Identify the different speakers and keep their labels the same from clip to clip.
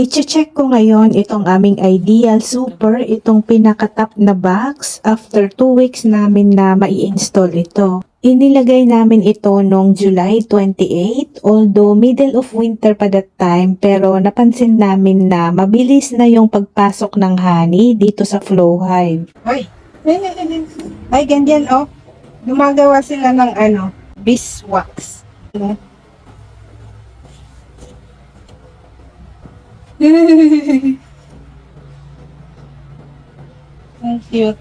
Speaker 1: I-check ko ngayon itong aming Ideal Super, itong pinakatap na box after 2 weeks namin na mai-install ito. Inilagay namin ito noong July 28, although middle of winter pa that time, pero napansin namin na mabilis na yung pagpasok ng honey dito sa Flow Hive.
Speaker 2: Ay, ay, ganyan, oh. Gumagawa sila ng ano, beeswax. Ano? Ang cute.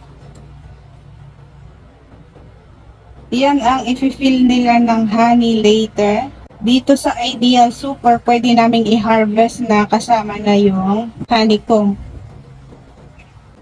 Speaker 2: Yan ang i-fill nila ng honey later. Dito sa Ideal Super, pwede naming i-harvest na kasama na yung honeycomb.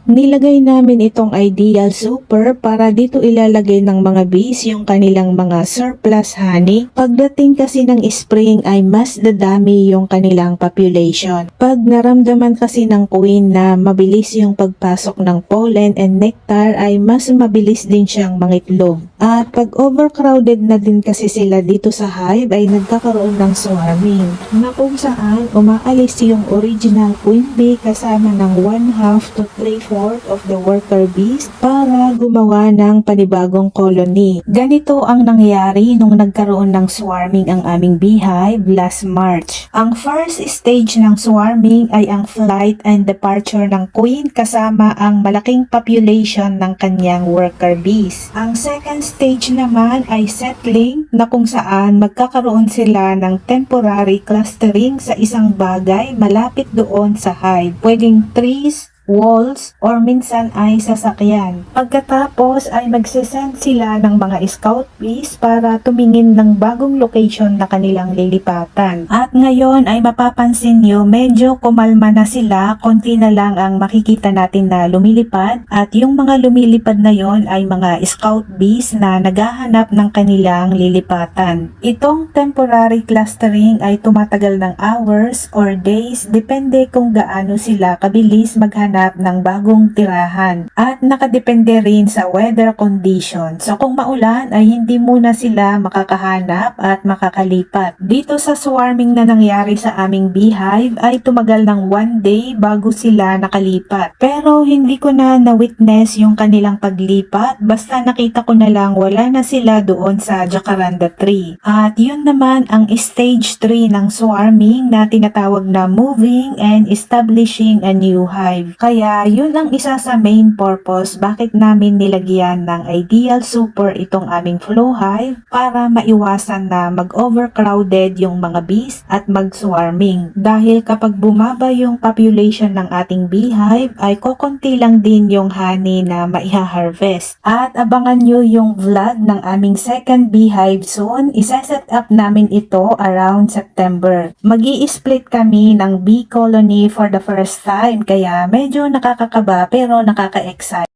Speaker 1: Nilagay namin itong Ideal Super para dito ilalagay ng mga bees yung kanilang mga surplus honey. Pagdating kasi ng spring ay mas dadami yung kanilang population. Pag naramdaman kasi ng queen na mabilis yung pagpasok ng pollen and nectar ay mas mabilis din siyang mangitlog. At pag overcrowded na din kasi sila dito sa hive ay nagkakaroon ng swarming na kung saan umaalis yung original queen bee kasama ng 1 half to 3 fourth of the worker bees para gumawa ng panibagong colony. Ganito ang nangyari nung nagkaroon ng swarming ang aming beehive last March. Ang first stage ng swarming ay ang flight and departure ng queen kasama ang malaking population ng kanyang worker bees. Ang second stage naman ay settling na kung saan magkakaroon sila ng temporary clustering sa isang bagay malapit doon sa hive. Pwedeng trees, walls, or minsan ay sasakyan. Pagkatapos ay magsisend sila ng mga scout bees para tumingin ng bagong location na kanilang lilipatan. At ngayon ay mapapansin nyo medyo kumalma na sila, konti na lang ang makikita natin na lumilipad at yung mga lumilipad na yon ay mga scout bees na naghahanap ng kanilang lilipatan. Itong temporary clustering ay tumatagal ng hours or days depende kung gaano sila kabilis maghanap maghanap ng bagong tirahan at nakadepende rin sa weather condition. So kung maulan ay hindi muna sila makakahanap at makakalipat. Dito sa swarming na nangyari sa aming beehive ay tumagal ng one day bago sila nakalipat. Pero hindi ko na na-witness yung kanilang paglipat basta nakita ko na lang wala na sila doon sa jacaranda tree. At yun naman ang stage 3 ng swarming na tinatawag na moving and establishing a new hive. Kaya yun ang isa sa main purpose bakit namin nilagyan ng Ideal Super itong aming flow hive para maiwasan na mag-overcrowded yung mga bees at mag-swarming. Dahil kapag bumaba yung population ng ating beehive ay kokonti lang din yung honey na maiha-harvest. At abangan nyo yung vlog ng aming second beehive soon. Isa-set up namin ito around September. mag split kami ng bee colony for the first time kaya medyo nakakakaba pero nakaka-excite.